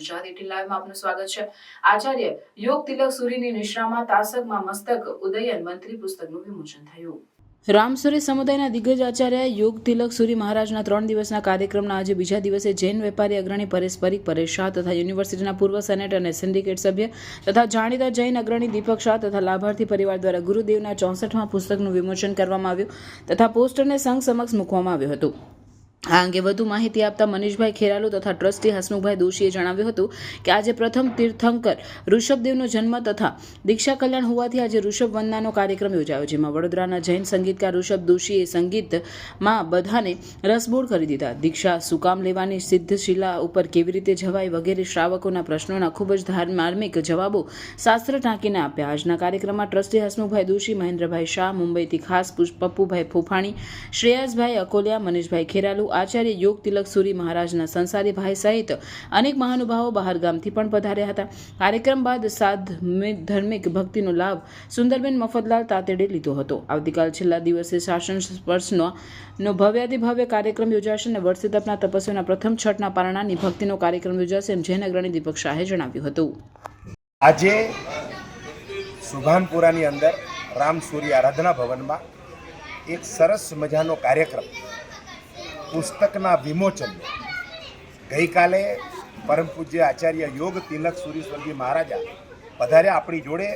Gujarat at લાઈવમાં આપનું સ્વાગત છે. આચાર્ય યોગ તિલક સુરીની નિશ્રામાં તાસકમાં મસ્તક ઉદયન મંત્રી પુસ્તકનું વિમોચન થયું. રામસુરી સમુદાયના દિગ્ગજ આચાર્ય યોગ તિલક સુરી મહારાજના ત્રણ દિવસના કાર્યક્રમના આજે બીજા દિવસે જૈન વેપારી અગ્રણી પરેશ પરીખ પરેશ શાહ તથા યુનિવર્સિટીના પૂર્વ સેનેટ અને સિન્ડિકેટ સભ્ય તથા જાણીતા જૈન અગ્રણી દીપક શાહ તથા લાભાર્થી પરિવાર દ્વારા ગુરુદેવના ચોસઠમાં પુસ્તકનું વિમોચન કરવામાં આવ્યું તથા પોસ્ટરને સંઘ સમક્ષ મૂકવામાં આવ્યું હતું. આ અંગે વધુ માહિતી આપતા મનીષભાઈ ખેરાલુ તથા ટ્રસ્ટી હસમુખભાઈ દોશીએ જણાવ્યું હતું કે આજે પ્રથમ તીર્થંકર ઋષભદેવનો જન્મ તથા દીક્ષા કલ્યાણ હોવાથી આજે ઋષભ વંદનાનો કાર્યક્રમ યોજાયો, જેમાં વડોદરાના જૈન સંગીતકાર ઋષભ દોશીએ સંગીતમાં બધાને રસબોળ કરી દીધા. દીક્ષા, સુકામ લેવાની સિદ્ધશિલા ઉપર કેવી રીતે જવાય વગેરે શ્રાવકોના પ્રશ્નોના ખૂબ જ ધાર- માર્મિક જવાબો શાસ્ત્ર ટાંકીને આપ્યા. આજના કાર્યક્રમમાં ટ્રસ્ટી હસમુખભાઈ દોશી, મહેન્દ્રભાઈ શાહ, મુંબઈથી ખાસ પપ્પુભાઈ ફોફાણી, શ્રેયસભાઈ અકોલિયા, મનીષભાઈ ખેરાલુ આચાર્ય યોગ તિલક સુરી મહારાજના સંસારી ભાઈ સહિત અનેક મહાનુભાવો બહારગામથી પણ પધાર્યા હતા. કાર્યક્રમ બાદ સાધમિક ધાર્મિક ભક્તિનો લાભ સુંદરબેન મફતલાલ તાતેડે લીધો હતો. આવતીકાલ છેલ્લા દિવસે શાસન સ્પર્શનો નો ભવ્યાતિ ભવ્ય કાર્યક્રમ યોજાશે અને વર્ષે તપના તપસ્વીના પ્રથમ છઠના પારણાની ભક્તિનો કાર્યક્રમ યોજાશે એમ જૈન અગ્રણી દીપક શાહે જણાવ્યું હતું. આજે સુભાનપુરાની અંદર રામ સૂર્ય આરાધના ભવનમાં એક સરસ મજાનો કાર્યક્રમ પુસ્તકના વિમોચન. ગઈકાલે પરમ પૂજ્ય આચાર્ય યોગ તિલક સુરીશ્વરજી મહારાજા પધાર્યા આપણી જોડે.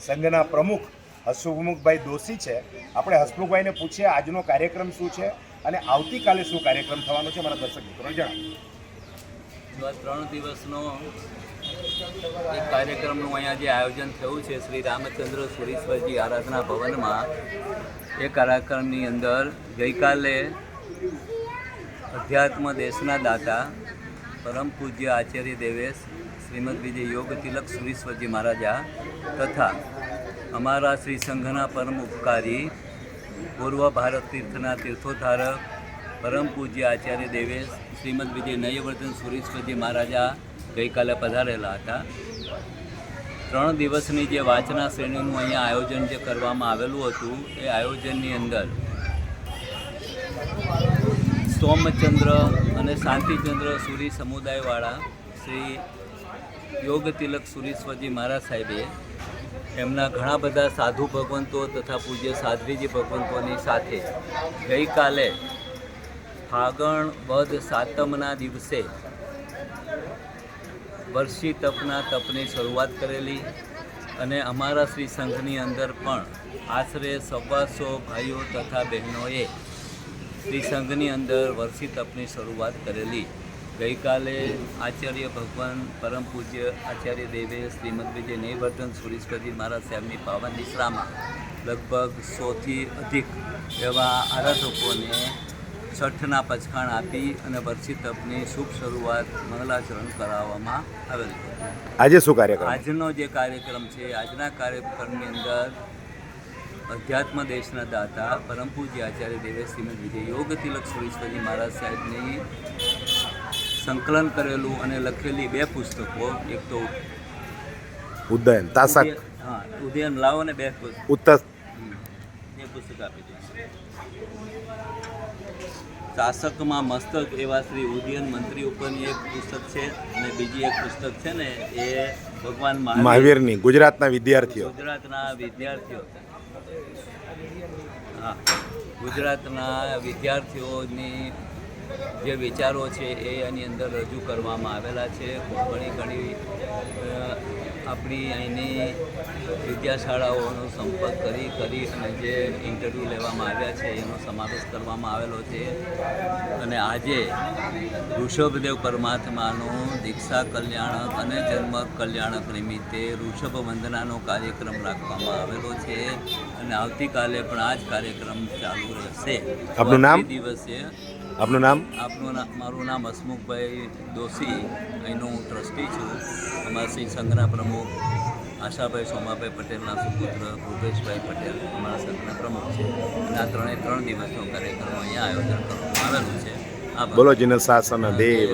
સંઘના પ્રમુખ હસમુખભાઈ દોશી છે. આપણે હસમુખભાઈને પૂછીએ, આજનો કાર્યક્રમ શું છે અને આવતીકાલે શું કાર્યક્રમ થવાનો છે મારા દર્શક મિત્રોને જણાવો. ત્રણ દિવસનો એક કાર્યક્રમનું અહીંયા જે આયોજન થયું છે, શ્રી રામચંદ્ર સુરેશ્વરજી આરાધના ભવનમાં. એ કાર્યક્રમની અંદર ગઈકાલે અધ્યાત્મ દેશના દાતા પરમ પૂજ્ય આચાર્ય દેવેશ, શ્રીમદ વિજય યોગ તિલક સુરીશ્વરજી મહારાજા તથા અમારા શ્રી સંઘના પરમ ઉપકારી પૂર્વ ભારત તીર્થના તીર્થોધારક પરમ પૂજ્ય આચાર્ય દેવેશ, શ્રીમદ વિજય નયવર્ધન સુરેશ્વરજી મહારાજા ગઈકાલે પધારેલા હતા. ત્રણ દિવસની જે વાંચના શ્રેણીનું અહીંયા આયોજન જે કરવામાં આવેલું હતું, એ આયોજનની અંદર સોમચંદ્ર અને શાંતિચંદ્ર સુરી સમુદાયવાળા શ્રી યોગ તિલક સુરીશ્વરજી મહારાજ સાહેબે એમના ઘણા બધા સાધુ ભગવંતો તથા પૂજ્ય સાધ્વીજી ભગવંતોની સાથે ગઈકાલે ફાગણ વધ સાતમના દિવસે વર્ષી તપના તપની શરૂઆત કરેલી અને અમારા શ્રી સંઘની અંદર પણ આશરે સવાસો ભાઈઓ તથા બહેનોએ શ્રી સંઘની અંદર વર્ષી તપની શરૂઆત કરેલી. ગઈકાલે આચાર્ય ભગવાન પરમ પૂજ્ય આચાર્ય દેવે શ્રીમદ વિજય નૈવર્તન સુરેશ્વરજી મહારાજ સાહેબની પાવન નિશ્રામાં લગભગ સોથી અધિક એવા આરાધકોને છઠના પચખાણ આપી અને વર્ષી તપની શુભ શરૂઆત મંગલાચરણ કરાવવામાં આવેલ. આજે શું કાર્યક્રમ? આજનો જે કાર્યક્રમ છે આજના કાર્યક્રમની અંદર અધ્યાત્મ દેશના દાતા પરમ પૂજ્ય આચાર્ય દેવે શ્રીમદ વિજય યોગ તિલક સુરેશ્વરજી મહારાજ સાહેબની સંકલન કરેલું અને લખેલી બે પુસ્તકો એક તો ઉદયન તાસક. હા ઉદયન લાવો ને બે પુસ્તક. ઉત્તર. એ પુસ્તક આપી દઈશ શાસકમાં મસ્તક એવા શ્રી ઉદયન મંત્રી ઉપરની એક પુસ્તક છે અને બીજી એક પુસ્તક છે ને એ ભગવાન મહાવીરની ગુજરાતના વિદ્યાર્થીઓ. ગુજરાતના વિદ્યાર્થીઓ. હા. ગુજરાતના વિદ્યાર્થીઓની જે વિચારો છે એ એની અંદર રજૂ કરવામાં આવેલા છે. ઘણી ઘણી આપણી અહીંની વિદ્યાશાળાઓનો સંપર્ક કરી કરી અને જે ઇન્ટરવ્યૂ લેવામાં આવ્યા છે એનો સમાવેશ કરવામાં આવેલો છે. અને આજે ઋષભદેવ પરમાત્માનું દીક્ષા કલ્યાણક અને જન્મ કલ્યાણક નિમિત્તે ઋષભ વંદનાનો કાર્યક્રમ રાખવામાં આવેલો છે. અને આવતીકાલે પણ આ જ કાર્યક્રમ ચાલુ રહેશે. આપનું નામ? દિવસે આપનું નામ? આપનું મારું નામ હસમુખભાઈ દોશી. અહીંનો હું ટ્રસ્ટી છું. અમારા શ્રી સંઘના પ્રમુખ આશાભાઈ સોમાભાઈ પટેલના સુપુત્ર ભૂપેશભાઈ પટેલ અમારા સંઘના પ્રમુખ છે. અને આ ત્રણે ત્રણ દિવસનો કાર્યક્રમ અહીંયા આયોજન કરવામાં આવેલું છે. બોલો જીન શાસન દેવ.